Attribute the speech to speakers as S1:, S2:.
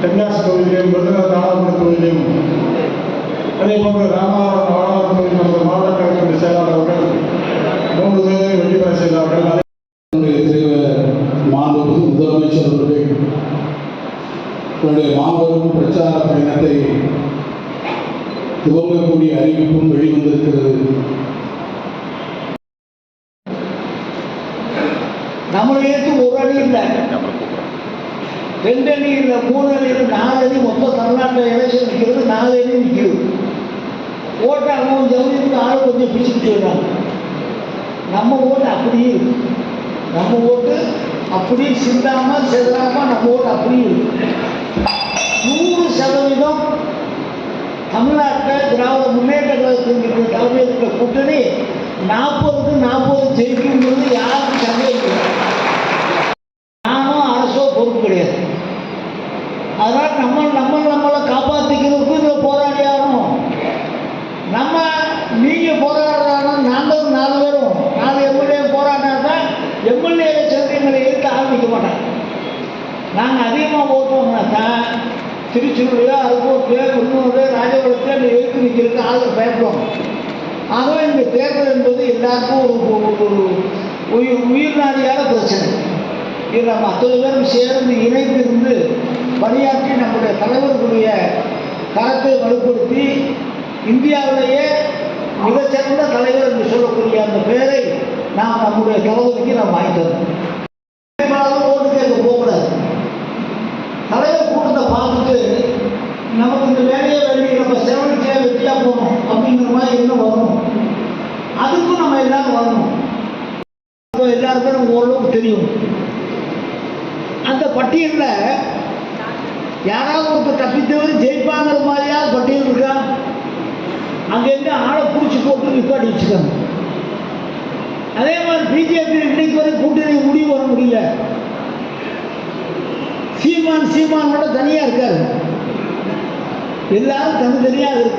S1: விருதுநகர் நாடாளுமன்ற தொகுதியிலும் அதே போன்று ராமநாதபுரம் நாடாளுமன்ற தொகுதியில் நமது மாவட்ட கழகத்தின் செயலாளர்கள் மூன்று பேரை வெற்றி செய்தார்கள்.
S2: மாண்புமிகு முதலமைச்சர் அவர்கள் தன்னுடைய மாபெரும் பிரச்சார பயணத்தை துவங்கக்கூடிய அறிவிப்பும் வெளிவந்திருக்கிறது.
S3: நம்மளுக்கு ஒரு அணி இல்லை. ரெண்டு அணி இல்லை மூணு அணி இல்லை நாலு அணி மொத்தம் தமிழ்நாட்டில் எலெக்ஷன் நிற்கிறது நாலு அணி நிற்கிறது ஓட்டு அவங்க ஜவுளிக்கு ஆள் கொஞ்சம் பிடிச்சிட்டு வர்றாங்க நம்ம ஓட்டு அப்படியே இருக்கு. நம்ம ஓட்டு அப்படியே சிந்தாமல் செல்லாமல் நம்ம ஓட்டு அப்படியே இருக்கு. நூறு சதவீதம் தமிழ்நாட்டில் திராவிட முன்னேற்ற கழகத்தின் தலைமையில் இருக்கிற கூட்டணி நாற்பதுக்கு நாற்பது ஜெயிக்க. அதனால் நம்ம நம்ம நம்மளை காப்பாற்றிக்கிறதுக்கு இதில் போராடி ஆகணும். நம்ம நீங்கள் போராடுறாலும் நாங்களும் நாலு பேரும் நாலு எம்எல்ஏ போராடினா எம்எல்ஏ சேர்ந்து எதிர்த்து ஆரம்பிக்க மாட்டாங்க. நாங்கள் அதிகமாக ஓட்டுவோம்னாக்கா திருச்சூர்லையோ அருப்பூர்லையோ குன்னூர் ராஜபுரத்தில் அந்த எழுத்து நிற்கிறதுக்கு ஆளுங்க பயப்படுவாங்க. ஆகவே இந்த தேர்தல் என்பது எல்லாருக்கும் ஒரு ஒரு உயிர் உயிர்நாடியான பிரச்சனை. இதில் நம்ம அத்தனை பேரும் சேர்ந்து இணைந்திருந்து பணியாற்றி நம்முடைய தலைவர்களுடைய தரத்தை வலுப்படுத்தி இந்தியாவுடைய மிகச்சிறந்த தலைவர் என்று சொல்லக்கூடிய அந்த பெயரை நாம் நம்முடைய தலைவருக்கு நாம் வாங்கி தரணும் வேட்பாளரும் ஓட்டு கேட்க போகக்கூடாது. தலைவர் கூட்டத்தை பார்த்துட்டு நமக்கு இந்த வேலையை வேண்டி நம்ம செலவழிச்சே வெற்றியாக போகணும் அப்படிங்கிற மாதிரி என்ன வரணும்? அதுக்கும் நம்ம எல்லாரும் வரணும். எல்லாருக்கும் நம்ம ஓரளவுக்கு தெரியும். அந்த பட்டியலில் யாராவது ஒருத்தர் தப்பித்தவர் ஜெயிப்பாங்கிற மாதிரியாவது பட்டியல் இருக்கா? அங்கேருந்து ஆளை பிடிச்சி போட்டு நிப்பாட்டி வச்சுக்காங்க. அதே மாதிரி பிஜேபி இன்னைக்கு வரை கூட்டணி முடிவு வர முடியல. சீமான் சீமானோட தனியாக இருக்காரு. எல்லாரும் தனித்தனியாக இருக்கு.